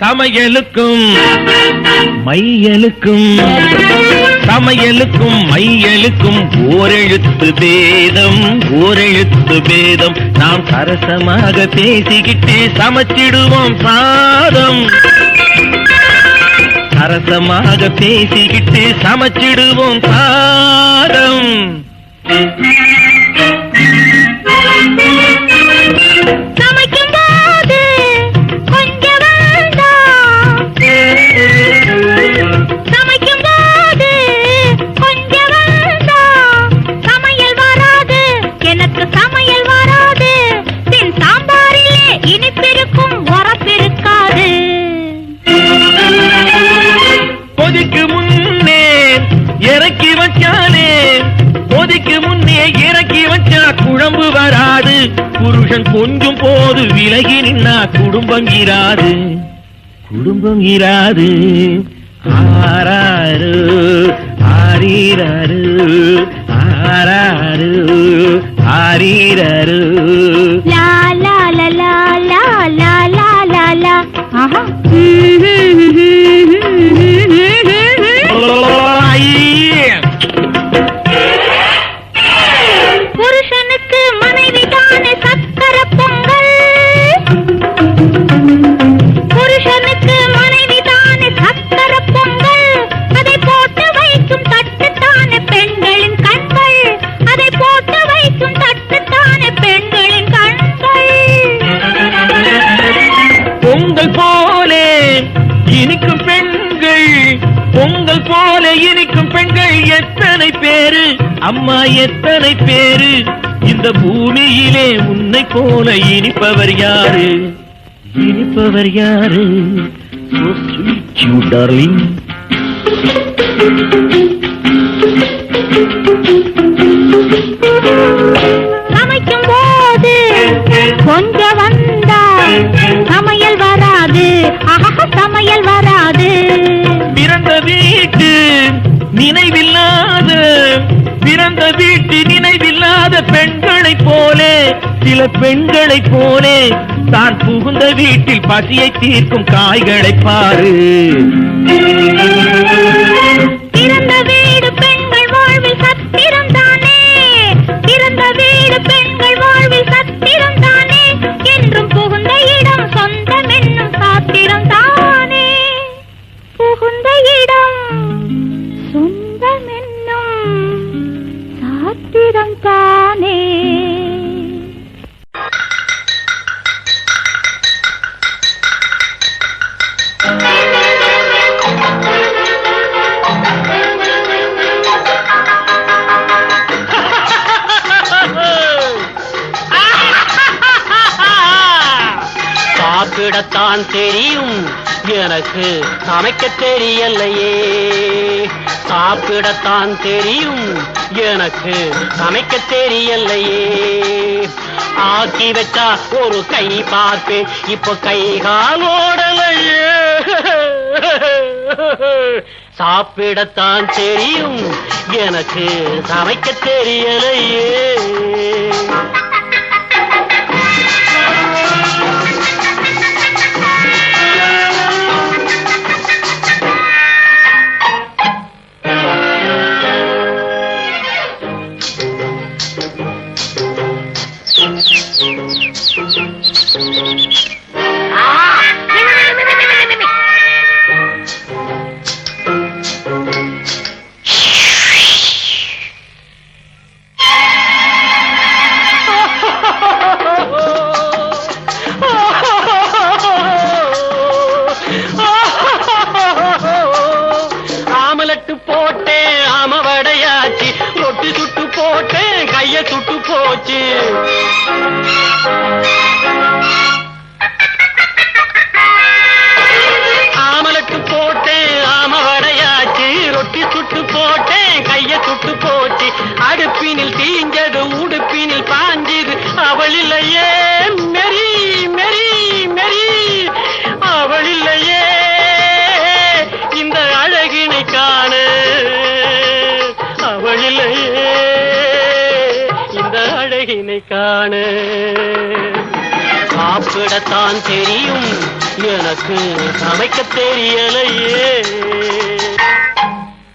சமையலுக்கும் மையலுக்கும் சமையலுக்கும் மையலுக்கும் ஓரெழுத்து பேதம் ஓரெழுத்து பேதம். நாம் சரசமாக பேசிக்கிட்டு சமைச்சிடுவோம் சாதம். சரசமாக பேசிக்கிட்டு சமைச்சிடுவோம் சாதம். Thank you. இறக்கி வச்சாலே பொதிக்கு முன்னே இறக்கி வச்சா குழம்பு வராது. புருஷன் கொஞ்சம் போது விலகி நின்னா குடும்பம் இராது. குடும்பம் இராது. ஆராரு ஆரீராரு ஆராரு ஆரீராரு போல இனிக்கும் பெண்கள் எத்தனை பேரு? அம்மா எத்தனை பேரு? இந்த பூமியிலே உன்னை போல இனிப்பவர் யாரு? இனிப்பவர் யாரு? So sweet you darling. சமைக்கும் போது கொஞ்சம் வந்தால் சமையல் வராது. சமையல் வராது நினைவில்லாத பிறந்த வீட்டு நினைவில்லாத பெண்களைப் போலே சில பெண்களைப் போலே தான் புகுந்த வீட்டில் பசியை தீர்க்கும் காய்களைப் பாரு. பிறந்த வீடு பெண்கள் வாழ்வில் சத்திரம் தானே? பிறந்த வீடு பெண்கள் வாழ்வில் சத்திரம் தானே? என்றும் புகுந்த இடம் சொந்தம் என்னும் சாத்திரம் தானே? புகுந்த இடம் சொந்தம் என்னும் சாத்திரம் தானே சாப்பிடத்தான் தெரியும். எனக்கு சமைக்க தெரியலையே. சாப்பிடத்தான் தெரியும். எனக்கு சமைக்க தெரியலையே. ஆக்கி வச்சா ஒரு கை பார்ப்பேன். இப்போ கை காலோடலையே சாப்பிடத்தான் தெரியும். எனக்கு சமைக்க தெரியலையே. சாப்பிடத்தான் தெரியும். எனக்கு சமைக்க தெரியலையே.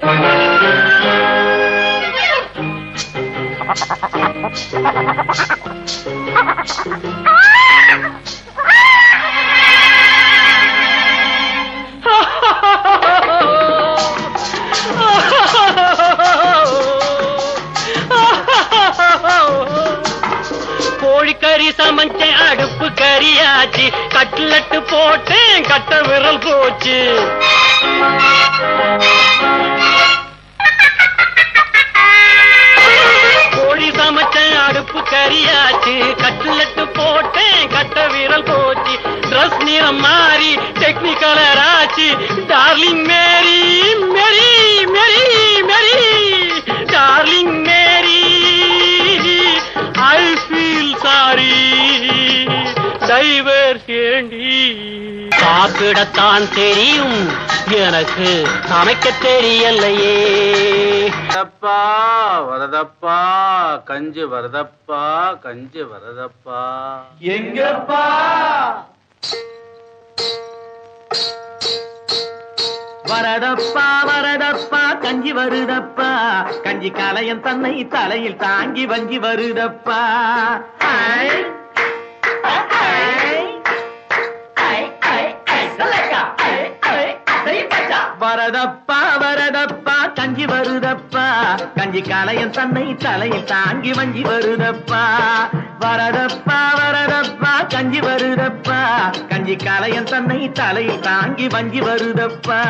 கோழிக்கறி கட்லட்டு போட்டேன் கட்ட விரல் போச்சு. கோழி சமைச்சேன் அடுப்பு கரியாச்சு கட்லட்டு போட்டேன் கட்ட விரல் போச்சு. ட்ரெஸ் நிறம் மாறி டெக்னிக்கலர் ஆச்சு. டார்லிங் மேரி மேரி மேரி மேரி. சாப்பிடத்தான் தெரியும். எனக்கு சமைக்க தெரியலையே. வரதப்பா வரதப்பா கஞ்சி வரதப்பா கஞ்சி வரதப்பா எங்கப்பா? வரதப்பா வரதப்பா கஞ்சி வருதப்பா. கஞ்சி கலையன் தன்னை தலையில் தாங்கி வஞ்சி வருதப்பா. வரதப்பா வரதப்பா கஞ்சி வருதப்பா. கஞ்சி காலையன் தன்னை தலையில் தாங்கி வஞ்சி வருதப்பா. வரதப்பா வரதப்பா கஞ்சி வருதப்பா. கஞ்சி காலையன் தன்னை தலையில் தாங்கி வஞ்சி வருதப்பா.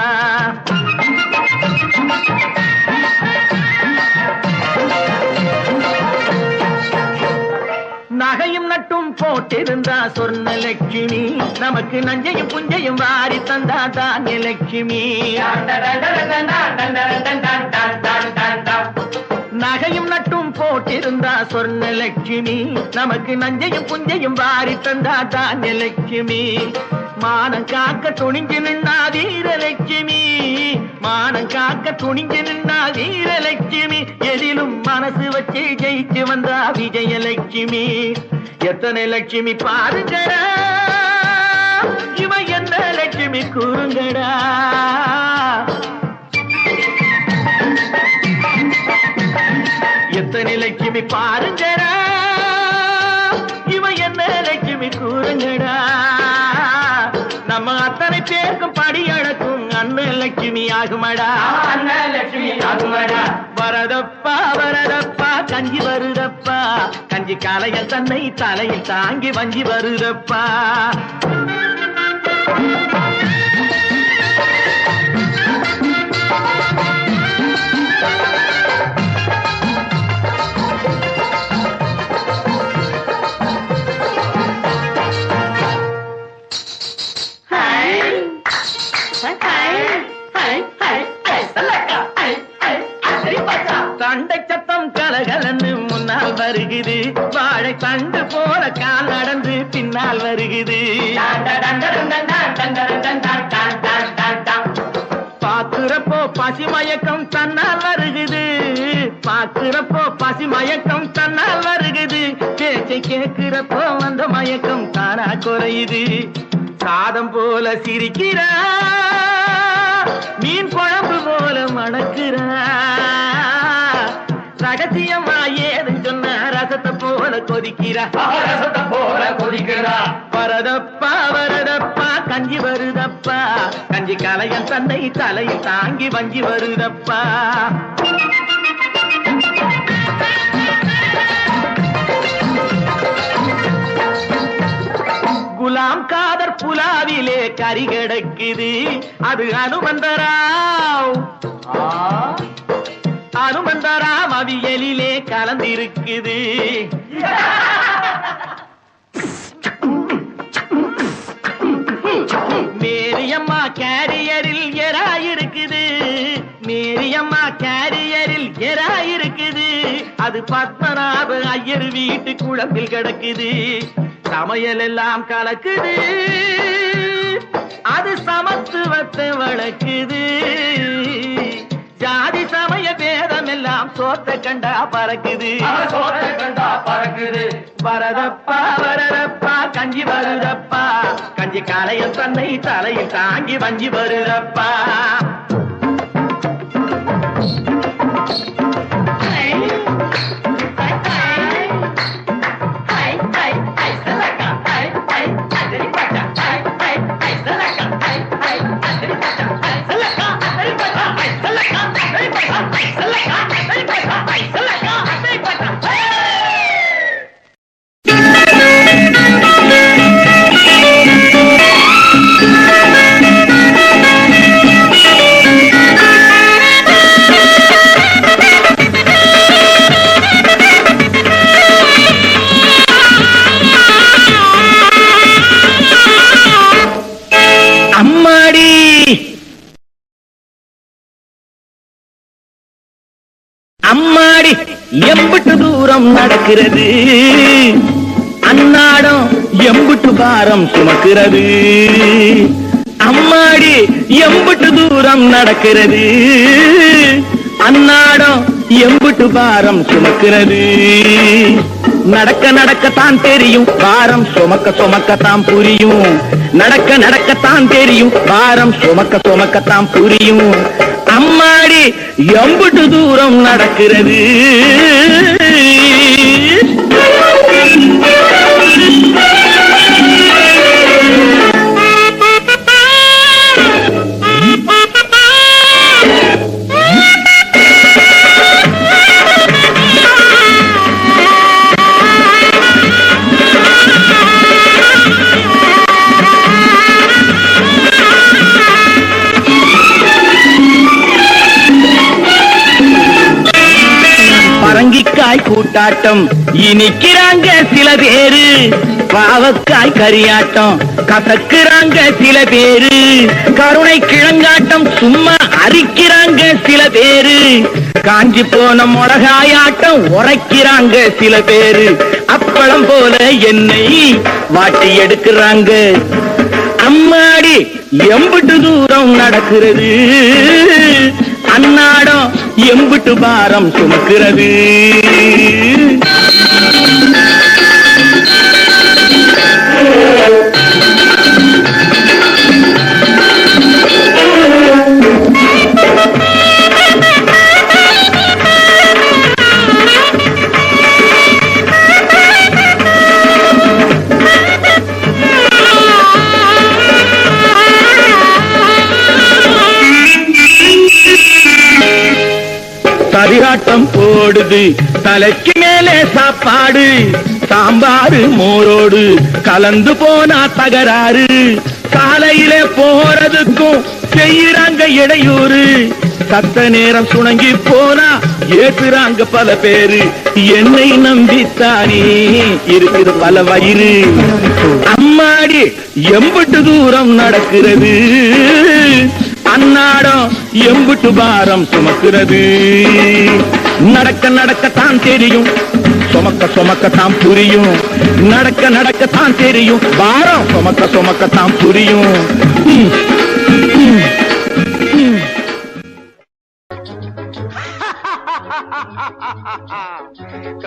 நகையும் போட்டிருந்தா சொர்ண லட்சுமி. நமக்கு நஞ்சையும் புஞ்சையும் வாரி தந்தா தானிய லட்சுமி. நகையும் நட்டும் போட்டிருந்தா சொர்ண லட்சுமி. நமக்கு நஞ்சையும் புஞ்சையும் வாரி தந்தா தானிய லட்சுமி. மானம் காக்க துணிஞ்சு நின்னா வீரலட்சுமி. மானம் காக்க துணிஞ்சு நின்னா வீரலட்சுமி. எதிலும் மனசு வச்சு ஜெயிச்சு வந்தா விஜயலட்சுமி. எத்தனை லட்சுமி பாருங்கடா. இவ என்ன லட்சுமி கூறுங்கடா. எத்தனை லட்சுமி பாருங்கடா. இவ என்ன லட்சுமி கூறுங்கடா. அண்ணன் லட்சுமி ஆகுமடா. அண்ணன் லட்சுமி ஆகுமடா. வரதப்பா வரதப்பா கஞ்சி வருதப்பா. கஞ்சி கலையல் தன்னை தலையில் தாங்கி வஞ்சி வருதப்பா. வருகுது. வாழை தண்டு போல கால் நடந்து பின்னால் வருகுது. பாக்குறப்போ பசி மயக்கம் தன்னால் வருகுது. பாக்குறப்போ பசி மயக்கம் தன்னால் வருகுது. பேச்சை கேட்கிறப்போ அந்த மயக்கம் தானா குறையுது. சாதம் போல சிரிக்கிறா. மீன் குழம்பு போல மணக்கிறா. ரகசியமா ஏதுன்னு சொன்ன ரசத்தை போல கொதிக்கிறா. ரசத்தை போல கொதிக்கிறா வரதப்பா வரதப்பா கஞ்சி வருதப்பா. கஞ்சி கலையன் தன்னை தலையில் தாங்கி வஞ்சி வருதப்பா. குலாம் காதர் புலாவிலே கறி கிடக்குது. அது அனுமந்தராவ். அனுமந்தராம் அவியலிலே கலந்திருக்குது. மேரியம்மா கேரியரில் எராயிருக்குது மேரியம்மா கேரியரில் எராயிருக்குது அது பத்மநாப ஐயர் வீட்டு குழம்பில் கிடக்குது. சமையல் எல்லாம் கலக்குது. அது சமத்துவத்தை வளர்க்குது. ஜாதி சமய பேதம் எல்லாம் சோத்த கண்டா பறக்குது. சோத்த கண்டா பறக்குது. வரதப்பா வரதப்பா கஞ்சி வருதப்பா. கஞ்சி காலையில் தன்னை தலையில் தாங்கி வஞ்சி வருதப்பா. எம்பிட்டு தூரம் நடக்கிறது. அன்னாடம் எம்பிட்டு பாரம் சுமக்கிறது. அம்மாடி எம்பிட்டு தூரம் நடக்கிறது. அன்னாடம் எம்பிட்டு பாரம் சுமக்கிறது. நடக்க நடக்கத்தான் தெரியும். பாரம் சுமக்க சுமக்கத்தான் புரியும். நடக்க நடக்கத்தான் தெரியும். பாரம் சுமக்க சுமக்கத்தான் புரியும். அம்மாடி எம்புட்டு தூரம் நடக்கிறது. பரங்கிக்காய் இனிக்கிறாங்க சில பேரு. பாவக்காய் கரியாட்டம். கசக்குறாங்க சில பேரு. கருணை கிழங்காட்டம் சும்மா அரிக்கிறாங்க சில பேரு. காஞ்சி போன மிளகாயாட்டம் உரைக்கிறாங்க சில பேரு. அப்பளம் போல என்னை வாட்டி எடுக்கிறாங்க. அம்மாடி எம்பிட்டு தூரம் நடக்கிறது. அன்னாடம் எம்பிட்டு பாரம் சுமக்கிறது. கதிராட்டம் போடுது. தலைக்கு மேலே சாப்பாடு சாம்பாரு மோரோடு. கலந்து போனா தகராறு. காலையில போறதுக்கும் செய்யறாங்க இடையூறு. சத்த நேரம் சுணங்கி போனா ஏத்துறாங்க பல பேரு. என்னை நம்பித்தானே இருக்குது பல வயிறு. அம்மாடி எம்பட்டு தூரம் நடக்கிறது. அன்னாடம் எம்புட்டு பாரம் சுமக்கிறது. நடக்க நடக்கத்தான் தெரியும். சுமக்க சுமக்கத்தான் புரியும். நடக்க நடக்கத்தான் தெரியும். பாரம் சுமக்க சுமக்கத்தான் புரியும். ha ha ha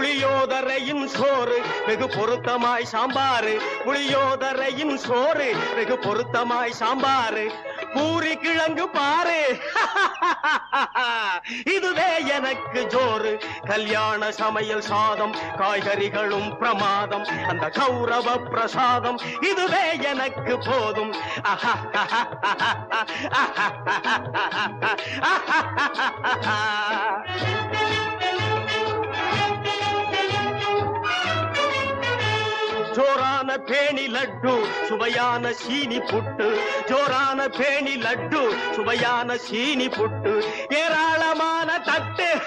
புளியோதரையின் சோறு வெகு பொருத்தமாய் சாம்பாரு புளியோதரையின் சோறு வெகு பொருத்தமாய் சாம்பாரு பூரி கிழங்கு பாரு இதுவே எனக்கு ஜோறு. கல்யாண சமையல் சாதம் காய்கறிகளும் பிரமாதம். அந்த கௌரவ பிரசாதம் இதுவே எனக்கு போதும். ஜோரான பேணி லட்டு சுவையான சீனி புட்டு. ஜோரான பேணி லட்டு சுவையான சீனி புட்டு. ஏராளமான தட்டு.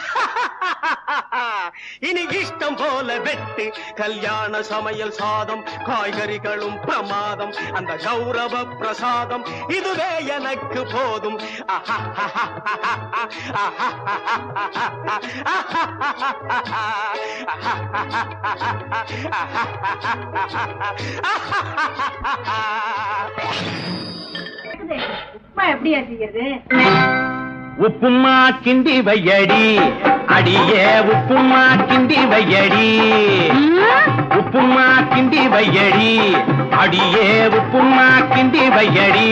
இனி இஷ்டம் போல வெட்டு. கல்யாண சமையல் சாதம் காய்கறிகளும் பிரமாதம். அந்த கௌரவ பிரசாதம் இதுவே எனக்கு போதும். உப்புமா எப்படியா செய்யறது உப்புமா கிண்டி வையடி அடியே உப்புமா கிண்டி வையடி உப்புமா கிண்டி வையடி அடியே உப்புமா கிண்டி வையடி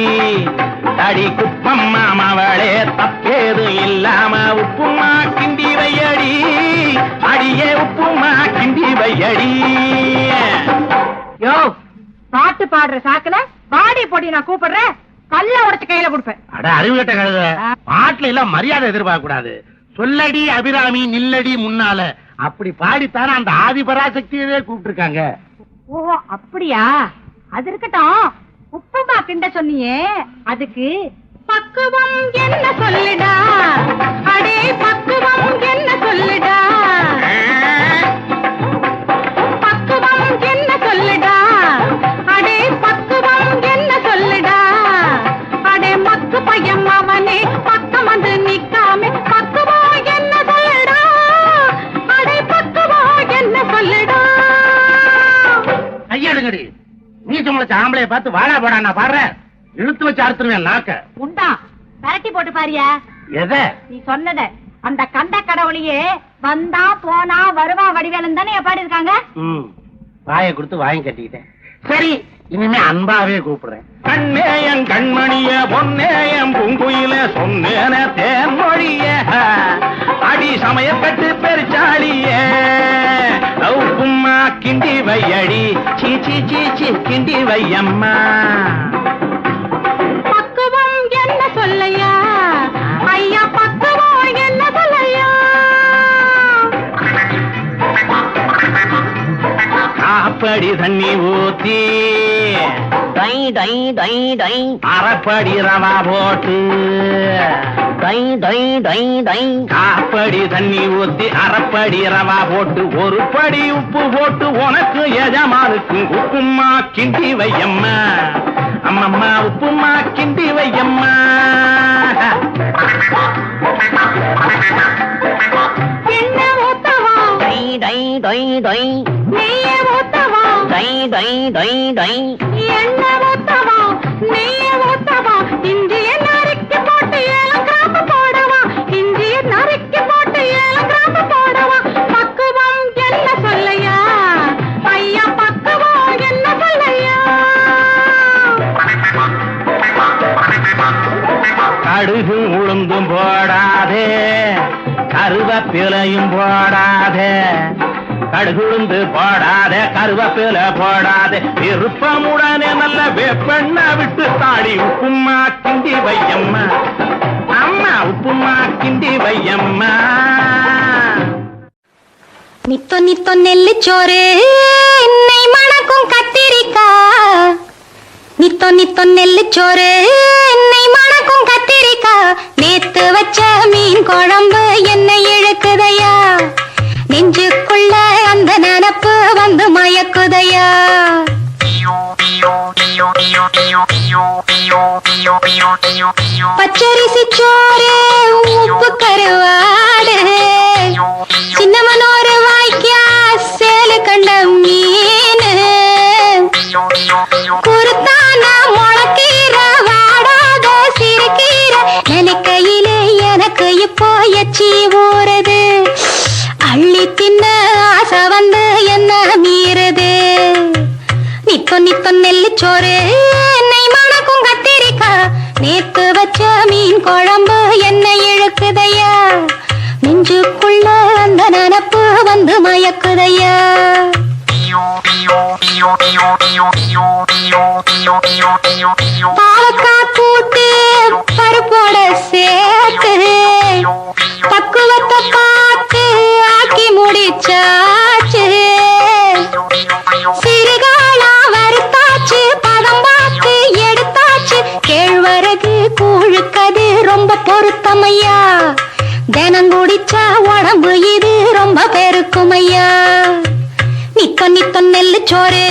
தடி குப்பம் மாமாவளே தப்பேது இல்லாம உப்புமா கிண்டி வையடி பாட்டு பாடுற சாக்குல பாடி போட்டி நான் கூப்பிடுறேன் கல்ல உடைச்சு கையில கொடுப்பேன். அட அறிவுகட்ட கழுத. பாட்டுல எல்லாம் மரியாதை எதிர்பார்க்க கூடாது சொல்லடி அபிராமி நில்லடி முன்னால. அப்படி பாடித்தானே அந்த ஆதி பராசக்தியவே கூப்பிட்டு ஓ அப்படியா? அது இருக்கட்டும். உப்புமா கிண்ட சொன்னியே. அதுக்கு பக்குவம் என்ன சொல்லுடா? அடே பக்குவம் என்ன சொல்லுடா? பக்குவம் என்ன சொல்லுடா? பையன் அவனே பக்கம் வந்து நிக்காம பக்குவம் என்ன சொல்லுடா? அடே பக்குவம் என்ன சொல்லுடா? கையெடுங்கடி நீ சம்பளச்ச ஆம்பளைய பார்த்து வாழா போடா நான் பாடுறேன். இழுத்து வச்சு அறுத்துருவேன் நாக்க. உண்டா? பரட்டி போட்டு பாரியா? எதை? நீ சொன்னத. அந்த கண்ட கடவுளையே வந்தா போனா வருவா வடிவேலன் தானே பாடி இருக்காங்க வாயை கொடுத்து வாங்கி கட்டிக்கிட்டேன். சரி இனிமே அன்பாவே கூப்பிடுறேன். கண்ணேயன் கண்மணிய பொன்னேயன் பூங்குயில சொன்னேன தேன்மொழிய. அடி சமயப்பட்டு பெருச்சாளிய உப்புமா கிண்டி வையடி. சீ சீ சீ சீ கிண்டி வையம்மா. பக்குவம் என்ன சொல்லையா? ஐயா பக்குவம் என்ன சொல்லையா? காப்படி தண்ணி ஊத்தி டை டை டை டை. அரைப்படி ரவா போட்டு. டை டை டை டை. காப்படி தண்ணி ஊத்தி அரைப்படி ரவா போட்டு. ஒரு படி உப்பு போட்டு உனக்கு எஜமானுக்கு உப்புமா கிண்டி வையம்மா. அம்மம்மா உப்புமா கிண்டி வையம்மா. என்ன ஊத்தவா? டை டை டை டை. நெய்ய ஊத்தவா? டை டை டை டை. என்ன ஊத்தவா நெய்ய உளுந்தும் போடாதே கருவேப்பிலையும் போடாதே. கடுகுழுந்து போடாத கருவேப்பிலை போடாத. விருப்பமுடனே நல்ல வேப்பெண்ண விட்டு தாடி உப்புமா கிண்டி வையம்மா. அம்மா உப்புமா கிண்டி வையம்மா. நித்தோ நெல்லு சோறு என்னை மணக்கும் கத்திரிக்கா நித்தோ நெல்லு சோறு என்னை மணக்கும் கத்திரிக்கா நேத்து வச்ச மீன் குழம்பு என்னை இழுக்குதையா. நெஞ்சுக்குள்ள அந்த நினப்பு வந்து மயக்குதையா? பச்சரிசி சோறு உப்பு கருவாடு சின்னமனோரு வாய்க்கா சேலு கண்ட மீன். குருத்தான முளக்கீர வாடாத சோறு. என்னை மணக்கும் கத்திரிக்கா நேத்து வச்ச மீன் குழம்பு என்னை இழுக்குதையா. நெஞ்சுக்குள்ள அந்த நனப்பு வந்து மயக்குதையா. பாவக்காய் கூட்டு பருப்போட சேர்த்து பக்குவத்தை பார்த்து ஆக்கி முடிச்சா. ரொம்ப தினம் குடிச்சா உடம்பு இது ரொம்ப பெருக்குமையா? நித்த நித்த நெல்லு சோறு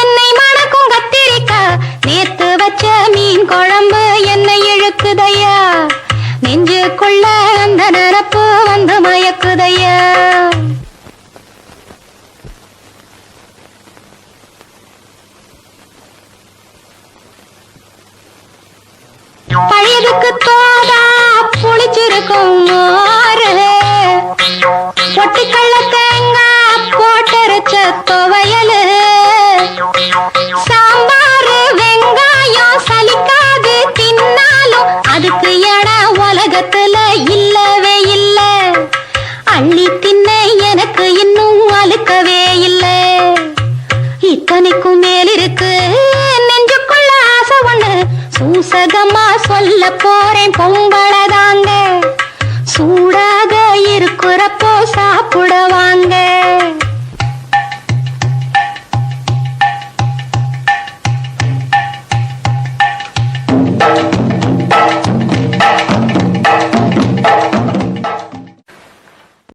என்னை மணக்கும் கத்திரிக்கா. நேத்து வச்ச மீன் குழம்பு என்னை இழுக்குதையா? நெஞ்சுக்குள்ள அந்த நினப்பு வந்து மயக்குதையா? பழையதுக்கு தோதா புளிச்சிருக்கும் மோரு. பொட்டிக்கள்ள தேங்காய் போட்டரைச்ச துவையலு